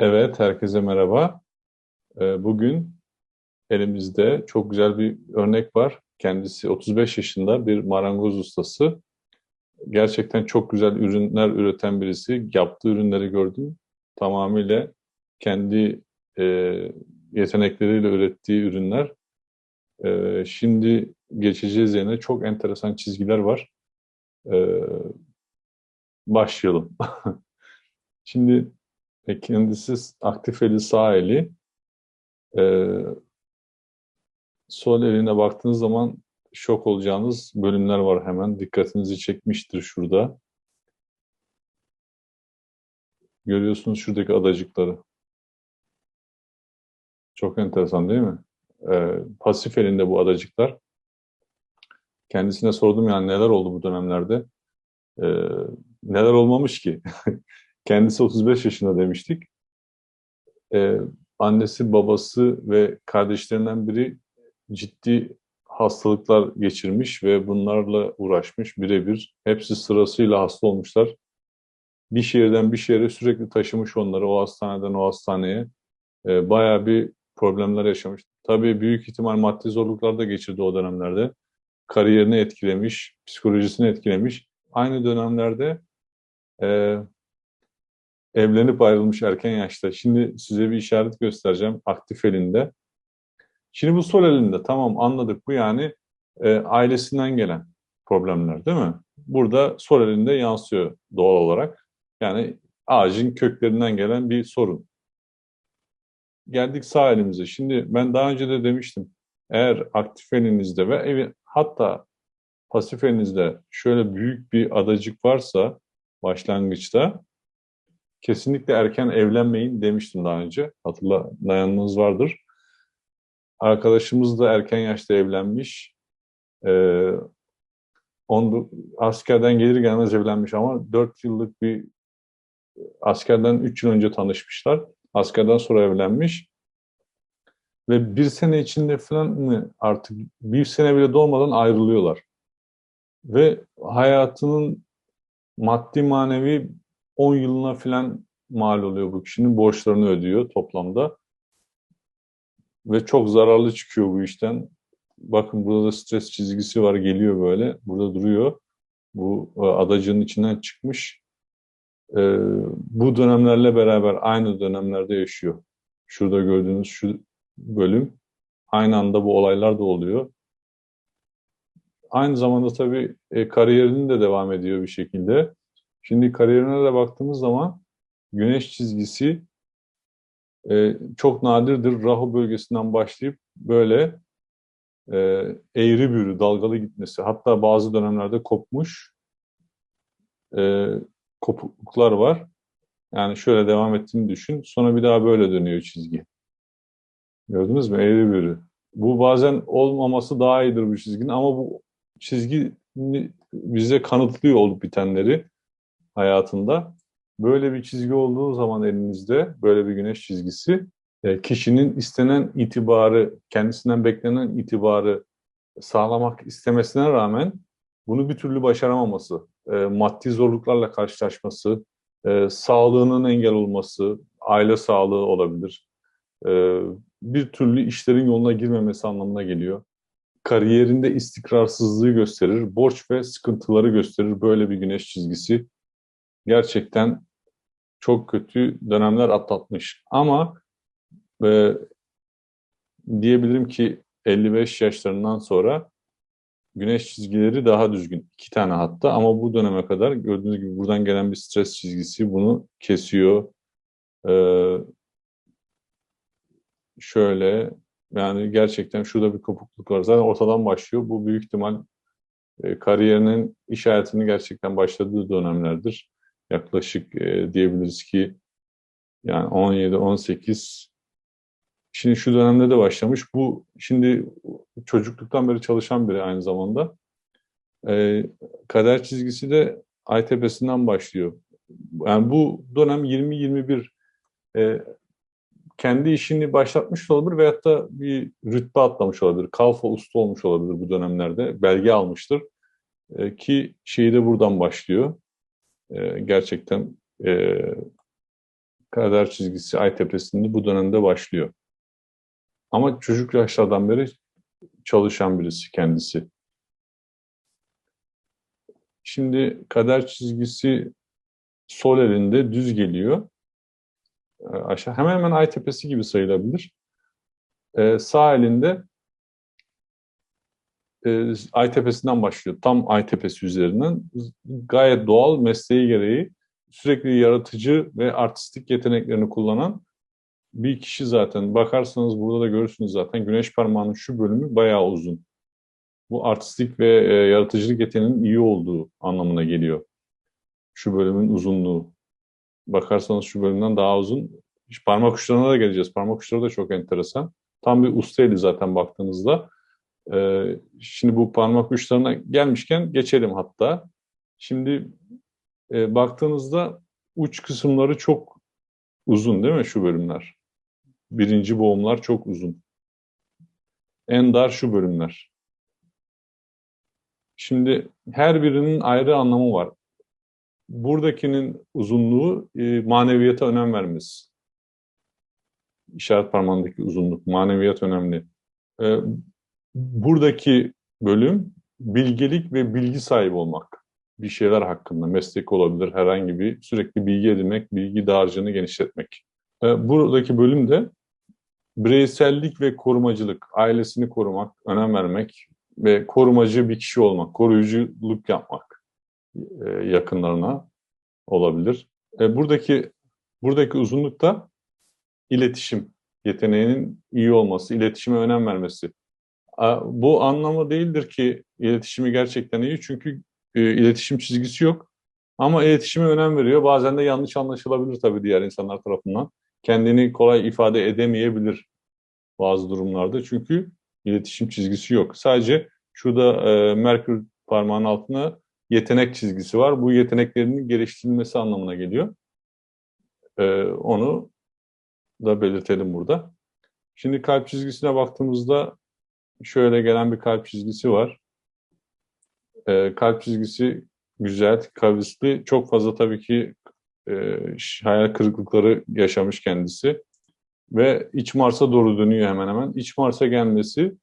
Evet, herkese merhaba. Ee, Bugün elimizde çok güzel bir örnek var. Kendisi 35 yaşında bir marangoz ustası. Gerçekten çok güzel ürünler üreten birisi. Yaptığı ürünleri gördüm. Tamamıyla kendi e, yetenekleriyle ürettiği ürünler. E, şimdi geçeceğiz yerine çok enteresan çizgiler var. E, başlayalım. Şimdi e, kendisi aktif eli sağ eli. Ee, sol eline baktığınız zaman şok olacağınız bölümler var hemen. Dikkatinizi çekmiştir şurada. Görüyorsunuz şuradaki adacıkları. Çok enteresan değil mi? Ee, pasif elinde bu adacıklar. Kendisine sordum yani neler oldu bu dönemlerde. Ee, neler olmamış ki? Kendisi 35 yaşında demiştik. Ee, annesi, babası ve kardeşlerinden biri ciddi hastalıklar geçirmiş ve bunlarla uğraşmış birebir. Hepsi sırasıyla hasta olmuşlar. Bir şehirden bir şehre sürekli taşımış onları o hastaneden o hastaneye. Ee, bayağı bir problemler yaşamış. Tabii büyük ihtimal maddi zorluklar da geçirdi o dönemlerde. Kariyerini etkilemiş, psikolojisini etkilemiş. Aynı dönemlerde e, evlenip ayrılmış erken yaşta. Şimdi size bir işaret göstereceğim aktif elinde. Şimdi bu sol elinde tamam anladık bu yani e, ailesinden gelen problemler değil mi? Burada sol elinde yansıyor doğal olarak. Yani ağacın köklerinden gelen bir sorun. Geldik sağ elimize. Şimdi ben daha önce de demiştim. Eğer aktif elinizde ve evi, hatta pasif elinizde şöyle büyük bir adacık varsa başlangıçta kesinlikle erken evlenmeyin demiştim daha önce. Hatırlayanınız vardır. Arkadaşımız da erken yaşta evlenmiş. Ee, on, askerden gelir gelmez evlenmiş ama 4 yıllık bir askerden 3 yıl önce tanışmışlar. Askerden sonra evlenmiş. Ve bir sene içinde falan mı artık bir sene bile dolmadan ayrılıyorlar. Ve hayatının maddi manevi 10 yılına falan mal oluyor bu kişinin. Borçlarını ödüyor toplamda. Ve çok zararlı çıkıyor bu işten. Bakın burada da stres çizgisi var geliyor böyle. Burada duruyor. Bu e, adacığın içinden çıkmış. Ee, bu dönemlerle beraber aynı dönemlerde yaşıyor. Şurada gördüğünüz şu bölüm. Aynı anda bu olaylar da oluyor. Aynı zamanda tabii e, kariyerini de devam ediyor bir şekilde. Şimdi kariyerine de baktığımız zaman güneş çizgisi e, çok nadirdir. Rahu bölgesinden başlayıp böyle e, eğri büğrü, dalgalı gitmesi. Hatta bazı dönemlerde kopmuş e, kopukluklar var. Yani şöyle devam ettiğini düşün. Sonra bir daha böyle dönüyor çizgi. Gördünüz mü? Eğri büğrü. Bu bazen olmaması daha iyidir bu çizginin ama bu çizgi bize kanıtlıyor olup bitenleri hayatında. Böyle bir çizgi olduğu zaman elinizde, böyle bir güneş çizgisi, e, kişinin istenen itibarı, kendisinden beklenen itibarı sağlamak istemesine rağmen bunu bir türlü başaramaması, e, maddi zorluklarla karşılaşması, e, sağlığının engel olması, aile sağlığı olabilir. Bir türlü işlerin yoluna girmemesi anlamına geliyor. Kariyerinde istikrarsızlığı gösterir, borç ve sıkıntıları gösterir böyle bir güneş çizgisi gerçekten çok kötü dönemler atlatmış. Ama e, diyebilirim ki 55 yaşlarından sonra güneş çizgileri daha düzgün. iki tane hatta ama bu döneme kadar gördüğünüz gibi buradan gelen bir stres çizgisi bunu kesiyor. Ee, şöyle yani gerçekten şurada bir kopukluk var. Zaten ortadan başlıyor. Bu büyük ihtimal e, kariyerinin iş hayatını gerçekten başladığı dönemlerdir yaklaşık e, diyebiliriz ki yani 17-18 şimdi şu dönemde de başlamış. Bu şimdi çocukluktan beri çalışan biri aynı zamanda. E, kader çizgisi de ay tepesinden başlıyor. Yani bu dönem 20-21 e, kendi işini başlatmış olabilir veyahut da bir rütbe atlamış olabilir. Kalfa usta olmuş olabilir bu dönemlerde. Belge almıştır. E, ki şeyi de buradan başlıyor e, gerçekten e, kader çizgisi ay tepesinde bu dönemde başlıyor. Ama çocuk yaşlardan beri çalışan birisi kendisi. Şimdi kader çizgisi sol elinde düz geliyor. Ee, aşağı hemen hemen ay tepesi gibi sayılabilir. Ee, sağ elinde e, ay tepesinden başlıyor. Tam ay tepesi üzerinden. Gayet doğal mesleği gereği sürekli yaratıcı ve artistik yeteneklerini kullanan bir kişi zaten. Bakarsanız burada da görürsünüz zaten güneş parmağının şu bölümü bayağı uzun. Bu artistik ve e, yaratıcılık yeteneğinin iyi olduğu anlamına geliyor. Şu bölümün uzunluğu. Bakarsanız şu bölümden daha uzun. Parmak uçlarına da geleceğiz. Parmak uçları da çok enteresan. Tam bir usta eli zaten baktığınızda. Ee, şimdi bu parmak uçlarına gelmişken geçelim hatta. Şimdi e, baktığınızda uç kısımları çok uzun değil mi şu bölümler? Birinci boğumlar çok uzun. En dar şu bölümler. Şimdi her birinin ayrı anlamı var. Buradakinin uzunluğu e, maneviyata önem vermesi. İşaret parmağındaki uzunluk, maneviyat önemli. E, buradaki bölüm bilgelik ve bilgi sahibi olmak. Bir şeyler hakkında, meslek olabilir, herhangi bir sürekli bilgi edinmek, bilgi dağarcığını genişletmek. E, buradaki bölüm de bireysellik ve korumacılık, ailesini korumak, önem vermek ve korumacı bir kişi olmak, koruyuculuk yapmak e, yakınlarına olabilir. E, buradaki buradaki uzunluk da iletişim yeteneğinin iyi olması, iletişime önem vermesi. Bu anlamı değildir ki iletişimi gerçekten iyi çünkü e, iletişim çizgisi yok. Ama iletişime önem veriyor. Bazen de yanlış anlaşılabilir tabii diğer insanlar tarafından. Kendini kolay ifade edemeyebilir bazı durumlarda. Çünkü iletişim çizgisi yok. Sadece şurada e, Merkür parmağının altına yetenek çizgisi var. Bu yeteneklerinin geliştirilmesi anlamına geliyor. E, onu da belirtelim burada. Şimdi kalp çizgisine baktığımızda şöyle gelen bir kalp çizgisi var. E, kalp çizgisi güzel, kavisli. Çok fazla tabii ki e, hayal kırıklıkları yaşamış kendisi. Ve iç Mars'a doğru dönüyor hemen hemen. İç Mars'a gelmesi,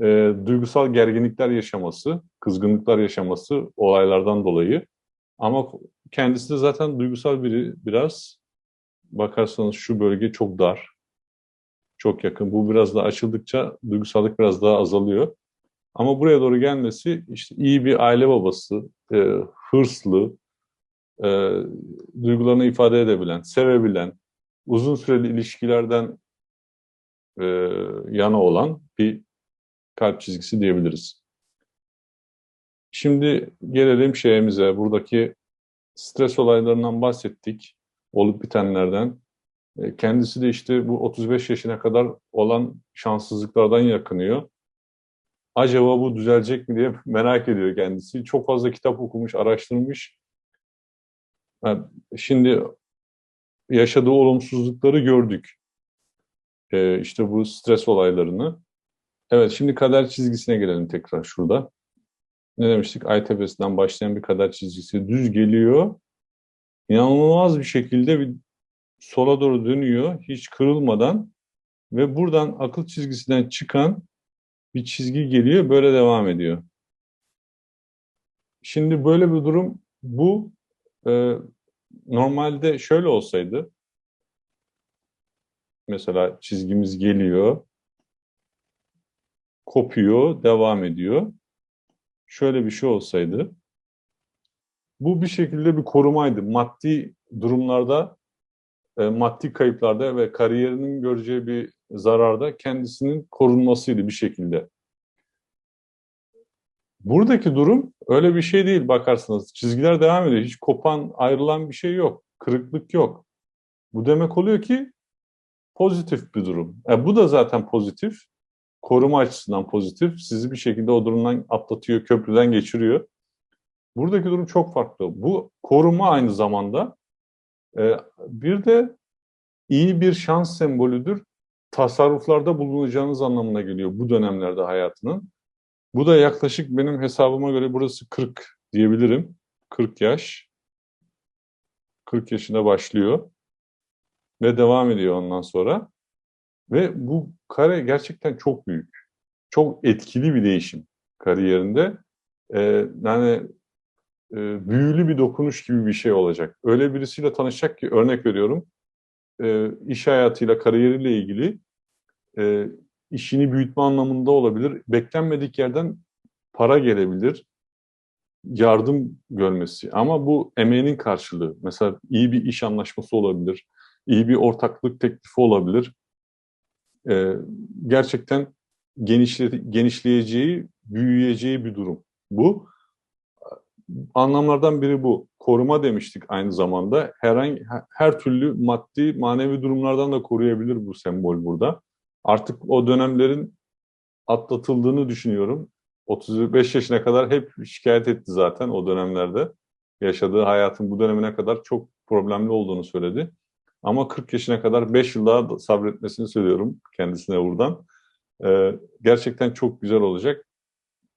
e, duygusal gerginlikler yaşaması, kızgınlıklar yaşaması olaylardan dolayı. Ama kendisi de zaten duygusal biri biraz. Bakarsanız şu bölge çok dar, çok yakın. Bu biraz daha açıldıkça duygusallık biraz daha azalıyor. Ama buraya doğru gelmesi işte iyi bir aile babası, e, hırslı, e, duygularını ifade edebilen, sevebilen, uzun süreli ilişkilerden e, yana olan bir kalp çizgisi diyebiliriz. Şimdi gelelim şeyimize, buradaki stres olaylarından bahsettik, olup bitenlerden. E, kendisi de işte bu 35 yaşına kadar olan şanssızlıklardan yakınıyor. Acaba bu düzelecek mi diye merak ediyor kendisi. Çok fazla kitap okumuş, araştırmış. Şimdi yaşadığı olumsuzlukları gördük. Ee, işte bu stres olaylarını. Evet, şimdi kader çizgisine gelelim tekrar şurada. Ne demiştik? Ay tepesinden başlayan bir kader çizgisi düz geliyor. İnanılmaz bir şekilde bir sola doğru dönüyor hiç kırılmadan ve buradan akıl çizgisinden çıkan bir çizgi geliyor böyle devam ediyor. Şimdi böyle bir durum bu e, normalde şöyle olsaydı mesela çizgimiz geliyor kopuyor devam ediyor. Şöyle bir şey olsaydı bu bir şekilde bir korumaydı. Maddi durumlarda e, maddi kayıplarda ve kariyerinin göreceği bir zararda kendisinin korunmasıydı bir şekilde. Buradaki durum öyle bir şey değil bakarsanız. Çizgiler devam ediyor. Hiç kopan, ayrılan bir şey yok. Kırıklık yok. Bu demek oluyor ki pozitif bir durum. E, bu da zaten pozitif. Koruma açısından pozitif. Sizi bir şekilde o durumdan atlatıyor, köprüden geçiriyor. Buradaki durum çok farklı. Bu koruma aynı zamanda bir de iyi bir şans sembolüdür. Tasarruflarda bulunacağınız anlamına geliyor bu dönemlerde hayatının. Bu da yaklaşık benim hesabıma göre burası 40 diyebilirim. 40 yaş. 40 yaşında başlıyor. ve devam ediyor ondan sonra. Ve bu kare gerçekten çok büyük. Çok etkili bir değişim kariyerinde. Ee, yani e, büyülü bir dokunuş gibi bir şey olacak. Öyle birisiyle tanışacak ki örnek veriyorum. E, iş hayatıyla, kariyeriyle ilgili e, işini büyütme anlamında olabilir. Beklenmedik yerden para gelebilir, yardım görmesi. Ama bu emeğinin karşılığı. Mesela iyi bir iş anlaşması olabilir, iyi bir ortaklık teklifi olabilir. Ee, gerçekten genişle, genişleyeceği, büyüyeceği bir durum bu. Anlamlardan biri bu. Koruma demiştik aynı zamanda. Herhangi her türlü maddi, manevi durumlardan da koruyabilir bu sembol burada. Artık o dönemlerin atlatıldığını düşünüyorum. 35 yaşına kadar hep şikayet etti zaten o dönemlerde. Yaşadığı hayatın bu dönemine kadar çok problemli olduğunu söyledi. Ama 40 yaşına kadar 5 yıl daha sabretmesini söylüyorum kendisine buradan. Ee, gerçekten çok güzel olacak.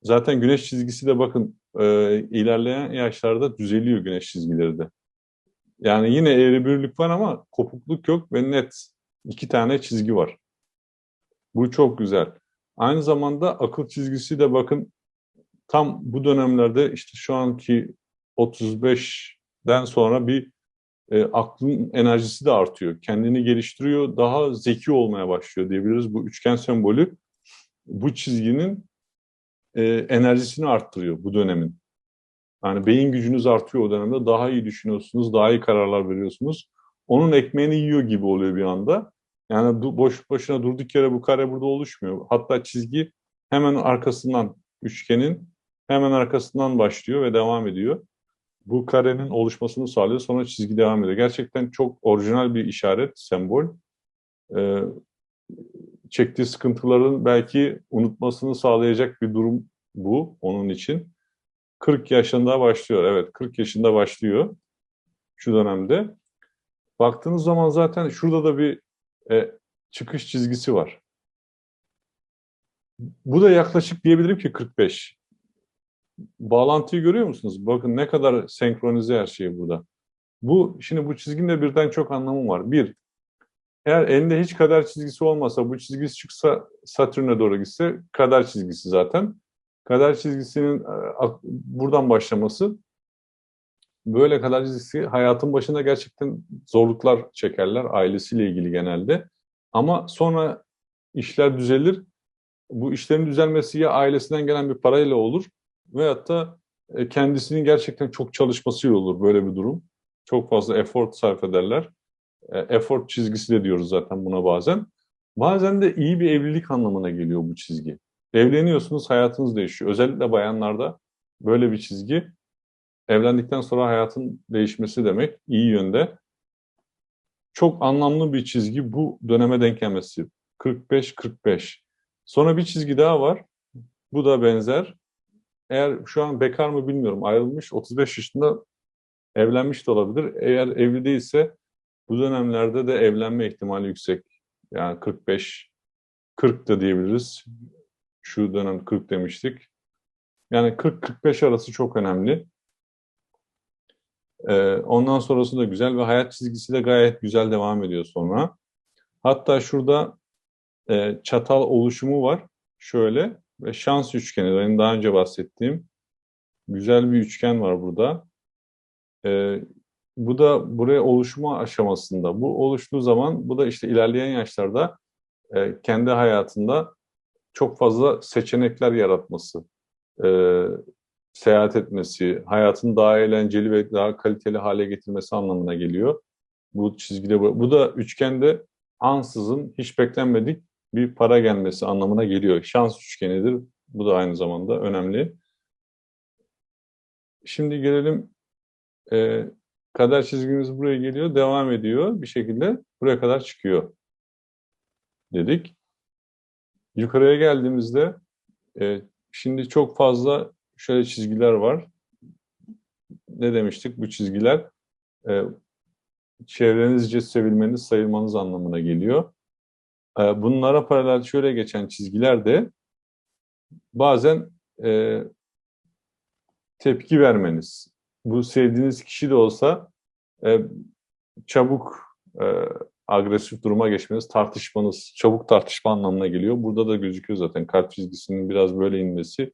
Zaten güneş çizgisi de bakın e, ilerleyen yaşlarda düzeliyor güneş çizgileri de. Yani yine eğri büğrülük var ama kopukluk yok ve net iki tane çizgi var. Bu çok güzel. Aynı zamanda akıl çizgisi de bakın tam bu dönemlerde işte şu anki 35'den sonra bir e, aklın enerjisi de artıyor. Kendini geliştiriyor, daha zeki olmaya başlıyor diyebiliriz. Bu üçgen sembolü bu çizginin e, enerjisini arttırıyor bu dönemin. Yani beyin gücünüz artıyor o dönemde. Daha iyi düşünüyorsunuz, daha iyi kararlar veriyorsunuz. Onun ekmeğini yiyor gibi oluyor bir anda. Yani boş başına durduk yere bu kare burada oluşmuyor. Hatta çizgi hemen arkasından üçgenin hemen arkasından başlıyor ve devam ediyor. Bu karenin oluşmasını sağlıyor. Sonra çizgi devam ediyor. Gerçekten çok orijinal bir işaret, sembol. Ee, çektiği sıkıntıların belki unutmasını sağlayacak bir durum bu onun için. 40 yaşında başlıyor. Evet 40 yaşında başlıyor şu dönemde. Baktığınız zaman zaten şurada da bir e, çıkış çizgisi var. Bu da yaklaşık diyebilirim ki 45. Bağlantıyı görüyor musunuz? Bakın ne kadar senkronize her şey burada. Bu şimdi bu çizginin de birden çok anlamı var. Bir, eğer elinde hiç kader çizgisi olmasa, bu çizgisi çıksa Satürn'e doğru gitse kader çizgisi zaten. Kader çizgisinin e, buradan başlaması böyle kader çizgisi hayatın başında gerçekten zorluklar çekerler ailesiyle ilgili genelde. Ama sonra işler düzelir. Bu işlerin düzelmesi ya ailesinden gelen bir parayla olur veyahut da e, kendisinin gerçekten çok çalışmasıyla olur böyle bir durum. Çok fazla effort sarf ederler. E, effort çizgisi de diyoruz zaten buna bazen. Bazen de iyi bir evlilik anlamına geliyor bu çizgi. Evleniyorsunuz, hayatınız değişiyor. Özellikle bayanlarda böyle bir çizgi evlendikten sonra hayatın değişmesi demek iyi yönde. Çok anlamlı bir çizgi bu döneme denk gelmesi. 45-45. Sonra bir çizgi daha var. Bu da benzer. Eğer şu an bekar mı bilmiyorum ayrılmış 35 yaşında evlenmiş de olabilir. Eğer evli değilse bu dönemlerde de evlenme ihtimali yüksek. Yani 45 40 da diyebiliriz. Şu dönem 40 demiştik. Yani 40-45 arası çok önemli. Ee, ondan sonrası da güzel ve hayat çizgisi de gayet güzel devam ediyor sonra. Hatta şurada e, çatal oluşumu var. Şöyle ve şans üçgeni. Benim daha önce bahsettiğim güzel bir üçgen var burada. E, bu da buraya oluşma aşamasında. Bu oluştuğu zaman bu da işte ilerleyen yaşlarda e, kendi hayatında çok fazla seçenekler yaratması, e, seyahat etmesi, hayatını daha eğlenceli ve daha kaliteli hale getirmesi anlamına geliyor. Bu çizgide bu. Bu da üçgende ansızın hiç beklenmedik bir para gelmesi anlamına geliyor. Şans üçgenidir. Bu da aynı zamanda önemli. Şimdi gelelim e, kader çizgimiz buraya geliyor, devam ediyor bir şekilde buraya kadar çıkıyor dedik. Yukarıya geldiğimizde e, şimdi çok fazla şöyle çizgiler var. Ne demiştik bu çizgiler? E, çevrenizce sevilmeniz, sayılmanız anlamına geliyor. E, bunlara paralel şöyle geçen çizgiler de bazen e, tepki vermeniz. Bu sevdiğiniz kişi de olsa e, çabuk e, agresif duruma geçmeniz, tartışmanız, çabuk tartışma anlamına geliyor. Burada da gözüküyor zaten kalp çizgisinin biraz böyle inmesi.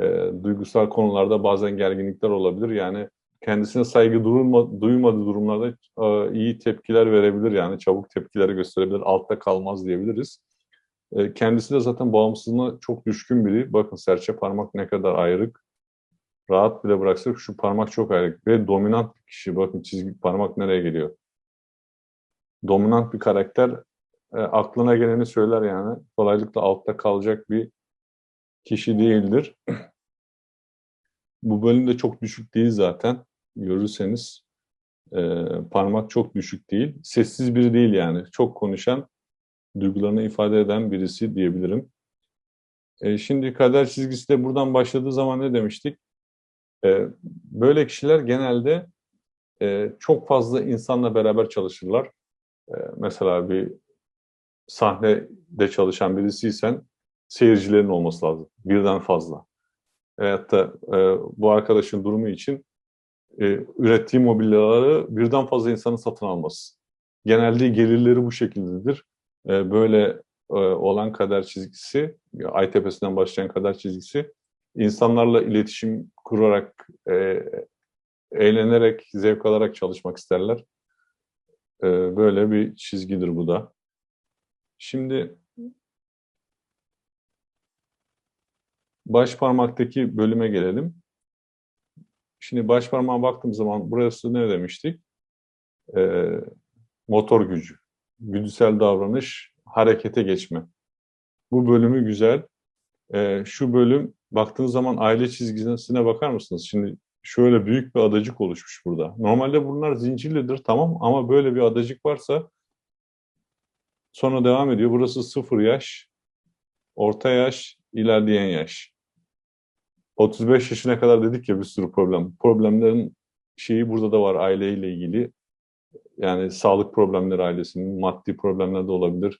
E, duygusal konularda bazen gerginlikler olabilir. Yani kendisine saygı durma, duymadığı durumlarda e, iyi tepkiler verebilir. Yani çabuk tepkileri gösterebilir, altta kalmaz diyebiliriz. E, kendisi de zaten bağımsızlığına çok düşkün biri. Bakın serçe parmak ne kadar ayrık. Rahat bile bıraksak şu parmak çok ayrık. Ve dominant bir kişi. Bakın çizgi parmak nereye geliyor. Dominant bir karakter. E, aklına geleni söyler yani. Kolaylıkla altta kalacak bir kişi değildir. Bu bölümde çok düşük değil zaten. Görürseniz e, parmak çok düşük değil. Sessiz biri değil yani. Çok konuşan, duygularını ifade eden birisi diyebilirim. E, şimdi kader çizgisi de buradan başladığı zaman ne demiştik? E, böyle kişiler genelde e, çok fazla insanla beraber çalışırlar. E, mesela bir sahnede çalışan birisiysen seyircilerin olması lazım. Birden fazla. Veyahut da e, bu arkadaşın durumu için e, ürettiği mobilyaları birden fazla insanın satın alması. Genelde gelirleri bu şekildedir. Böyle olan kader çizgisi, ay tepesinden başlayan kader çizgisi, insanlarla iletişim kurarak, e, eğlenerek, zevk alarak çalışmak isterler. E, böyle bir çizgidir bu da. Şimdi baş parmaktaki bölüme gelelim. Şimdi baş parmağa baktığım zaman burası ne demiştik? Ee, motor gücü, güdüsel davranış, harekete geçme. Bu bölümü güzel. Ee, şu bölüm baktığınız zaman aile çizgisine bakar mısınız? Şimdi şöyle büyük bir adacık oluşmuş burada. Normalde bunlar zincirlidir tamam ama böyle bir adacık varsa sonra devam ediyor. Burası sıfır yaş, orta yaş, ilerleyen yaş. 35 yaşına kadar dedik ya bir sürü problem. Problemlerin şeyi burada da var aileyle ilgili. Yani sağlık problemleri ailesinin, maddi problemler de olabilir.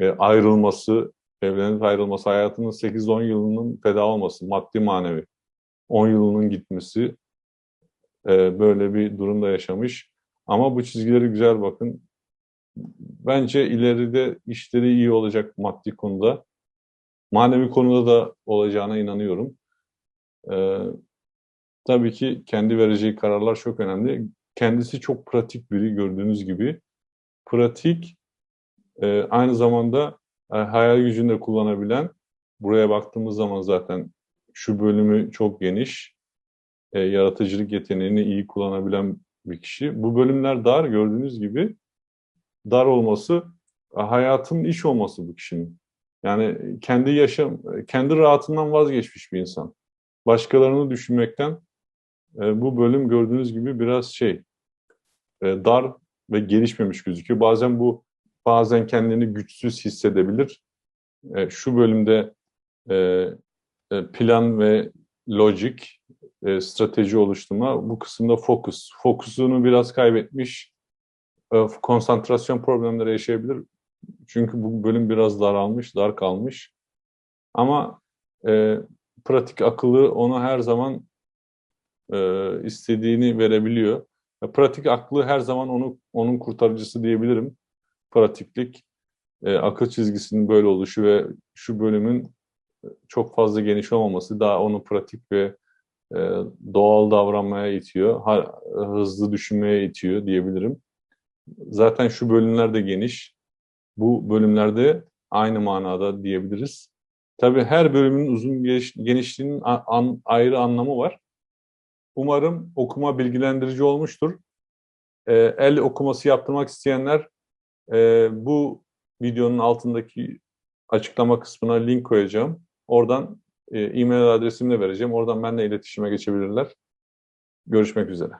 E, ayrılması, evlenip ayrılması, hayatının 8-10 yılının feda olması, maddi manevi. 10 yılının gitmesi e, böyle bir durumda yaşamış. Ama bu çizgileri güzel bakın. Bence ileride işleri iyi olacak maddi konuda. Manevi konuda da olacağına inanıyorum. Ee, tabii ki kendi vereceği kararlar çok önemli. Kendisi çok pratik biri gördüğünüz gibi. Pratik, e, aynı zamanda hayal gücünü de kullanabilen, buraya baktığımız zaman zaten şu bölümü çok geniş, e, yaratıcılık yeteneğini iyi kullanabilen bir kişi. Bu bölümler dar gördüğünüz gibi. Dar olması, e, hayatın iş olması bu kişinin. Yani kendi yaşam, kendi rahatından vazgeçmiş bir insan başkalarını düşünmekten e, bu bölüm gördüğünüz gibi biraz şey e, dar ve gelişmemiş gözüküyor. Bazen bu bazen kendini güçsüz hissedebilir. E, şu bölümde e, e plan ve logic e, strateji oluşturma bu kısımda fokus. Fokusunu biraz kaybetmiş. E, konsantrasyon problemleri yaşayabilir. Çünkü bu bölüm biraz daralmış, dar kalmış. Ama e, pratik akıllı ona her zaman e, istediğini verebiliyor. Pratik aklı her zaman onu onun kurtarıcısı diyebilirim. Pratiklik, e, akıl çizgisinin böyle oluşu ve şu bölümün çok fazla geniş olmaması daha onu pratik ve e, doğal davranmaya itiyor, ha, hızlı düşünmeye itiyor diyebilirim. Zaten şu bölümler de geniş. Bu bölümlerde aynı manada diyebiliriz. Tabii her bölümün uzun genişliğinin an, ayrı anlamı var. Umarım okuma bilgilendirici olmuştur. E, el okuması yaptırmak isteyenler e, bu videonun altındaki açıklama kısmına link koyacağım. Oradan e, e-mail adresimi de vereceğim. Oradan benimle iletişime geçebilirler. Görüşmek üzere.